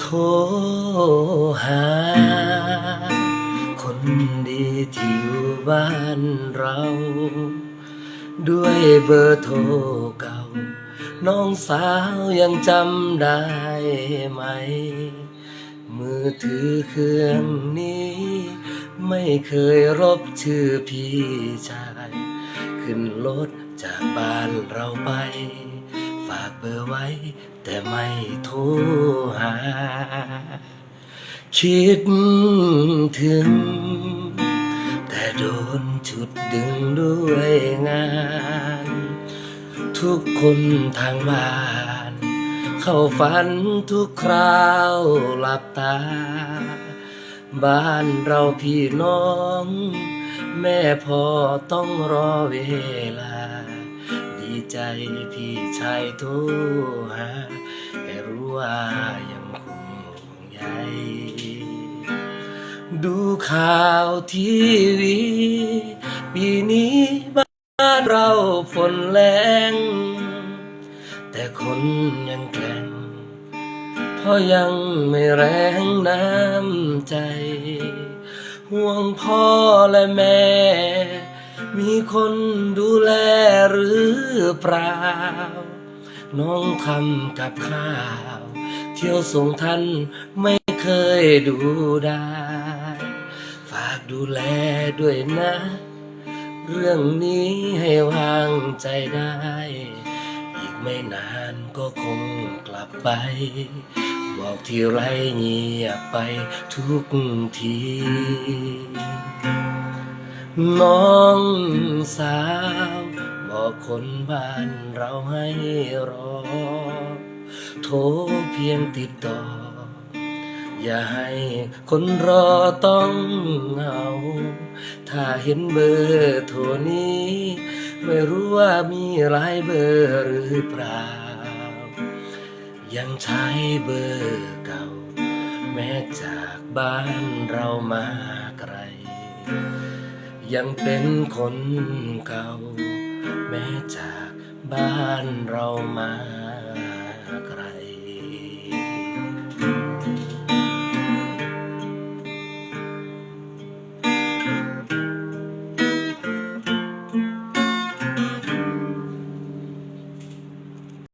โทรหา คนดีที่อยู่บ้านเรา ด้วยเบอร์โทรเก่า น้องสาวยังจำได้ไหม มือถือเครื่องนี้ ไม่เคยรบชื่อพี่ชาย ขึ้นรถจากบ้านเราไปากเบอร์ไว้ แต่ไม่โทรหา คิดถึง แต่โดนจุดดึงด้วยงาน ทุกคนทางบ้าน เข้าฝันทุกคราวหลับตา บ้านเราพี่น้อง แม่พ่อต้องรอเวลา ใจพี่ชายโทรหาแต่รู้ว่ายังคงห่วงใยดูข่าวทีวีปีนี้บ้านเราฝนแรงแต่คนยังแกล้งเพราะยังไม่แรงน้ำใจ ห่วงพ่อและแม่ มีคนดูแลหรือเปล่า น้องทำกับข้าว เที่ยวส่งท่านไม่เคยดูได้ ฝากดูแลด้วยนะ เรื่องนี้ให้วางใจได้ อีกไม่นานก็คงกลับไป บอกที่ไรเงียบไปทุกที น้องสาว บอกคนบ้านเราให้รอ โทรเพียงติดต่อ อย่าให้คนรอต้องเหงา ถ้าเห็นเบอร์โทรนี้ ไม่รู้ว่ามีหลายเบอร์หรือเปล่า ยังใช้เบอร์เก่า แม้จากบ้านเรามาไกล ยังเป็นคนเก่า แม้จากบ้านเรามา